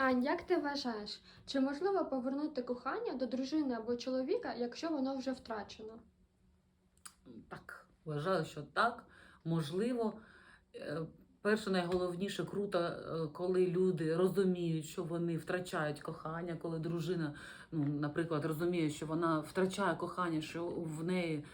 Ань, як ти вважаєш, чи можливо повернути кохання до дружини або чоловіка, якщо воно вже втрачено? Так, вважаю, що так, можливо. Е, Перше, найголовніше круто, е, коли люди розуміють, що вони втрачають кохання, коли дружина, ну, наприклад, розуміє, що вона втрачає кохання, що в неї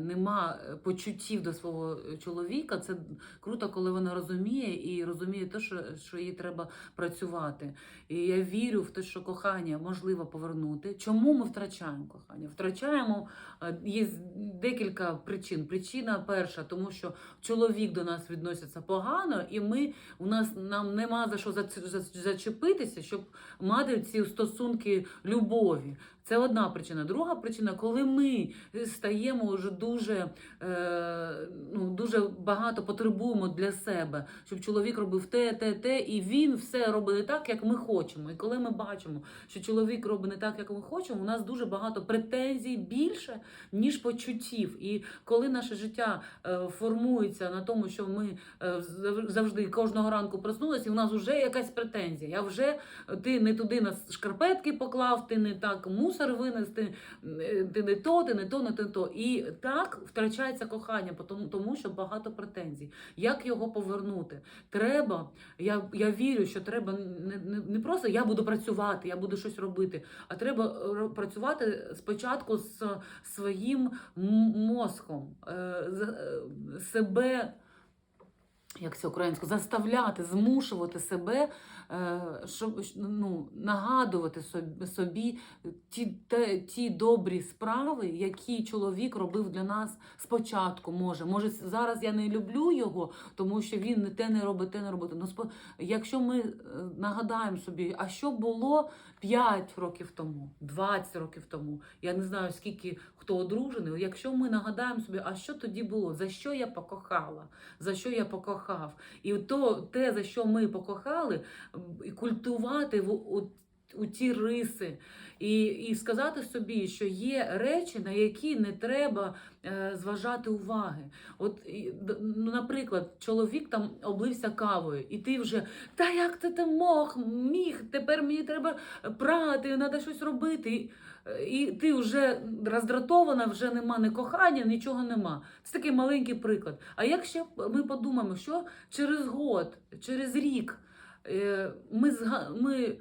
нема почуттів до свого чоловіка. Це круто, коли вона розуміє і розуміє те, що, що їй треба працювати. І я вірю в те, що кохання можливо повернути. Чому ми втрачаємо кохання? Втрачаємо Е, Є декілька причин. Причина перша, тому що чоловік до нас відноситься погано, і ми у нас нам нема за що зачепитися, щоб мати ці стосунки любові. Це одна причина. Друга причина, коли ми стаємо вже дуже, е, ну, дуже багато потребуємо для себе, щоб чоловік робив те, те, те, і він все робить так, як ми хочемо. І коли ми бачимо, що чоловік робить не так, як ми хочемо, у нас дуже багато претензій більше, ніж почуттів. І коли наше життя е, формується на тому, що ми е, завжди кожного ранку проснулися, і у нас вже якась претензія. Я вже ти не туди на шкарпетки поклав, ти не так мусор винес, ти, е, не то, ти не то, не то. І так втрачається кохання, тому, що багато претензій. Як його повернути? Треба, я, я вірю, що треба не, не, не просто я буду працювати, я буду щось робити, а треба працювати спочатку з своїм мозком, е, з- е, себе. Як це українською, заставляти, змушувати себе, е, щоб ну, нагадувати собі, ті, те, ті добрі справи, які чоловік робив для нас спочатку. Може, може, зараз я не люблю його, тому що він не те не робить, те не робить. Ну, якщо ми е, нагадаємо собі, а що було 5 років тому, 20 років тому, я не знаю скільки хто одружений. Якщо ми нагадаємо собі, а що тоді було, за що я покохала, за що я покохав, і то те, за що ми покохали, культувати в у, ті риси, і, і сказати собі, що є речі, на які не треба е, зважати уваги. От, ну, наприклад, чоловік там облився кавою, і ти вже та як ти там мог, міг, тепер мені треба прати, треба щось робити. І, ти вже роздратована, вже нема ні кохання, нічого нема. Це такий маленький приклад. А якщо ми подумаємо, що через год, через рік е, ми, ми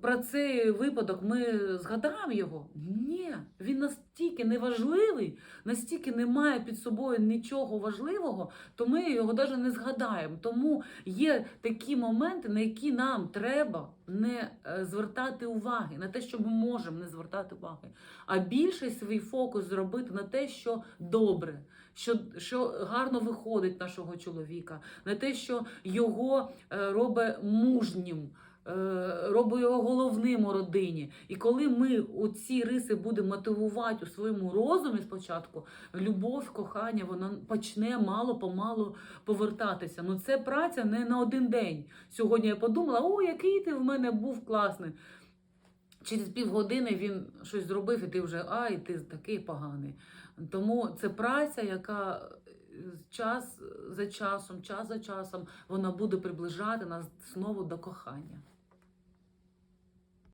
про цей випадок ми згадаємо його? Ні, він настільки неважливий, настільки не має під собою нічого важливого, то ми його навіть не згадаємо. Тому є такі моменти, на які нам треба не е, звертати уваги, на те, що ми можемо не звертати уваги, а більше свій фокус зробити на те, що добре, що, що гарно виходить нашого чоловіка, на те, що його е, робить мужнім. Е, Робить його головним у родині. І коли ми ці риси будемо мотивувати у своєму розумі спочатку, любов, кохання, воно почне мало-помалу повертатися. Ну це праця не на один день. Сьогодні я подумала, о, який ти в мене був класний. Через півгодини він щось зробив, і ти вже ай, ти такий поганий. Тому це праця, яка е, час за часом, час за часом, вона буде приближати нас знову до кохання.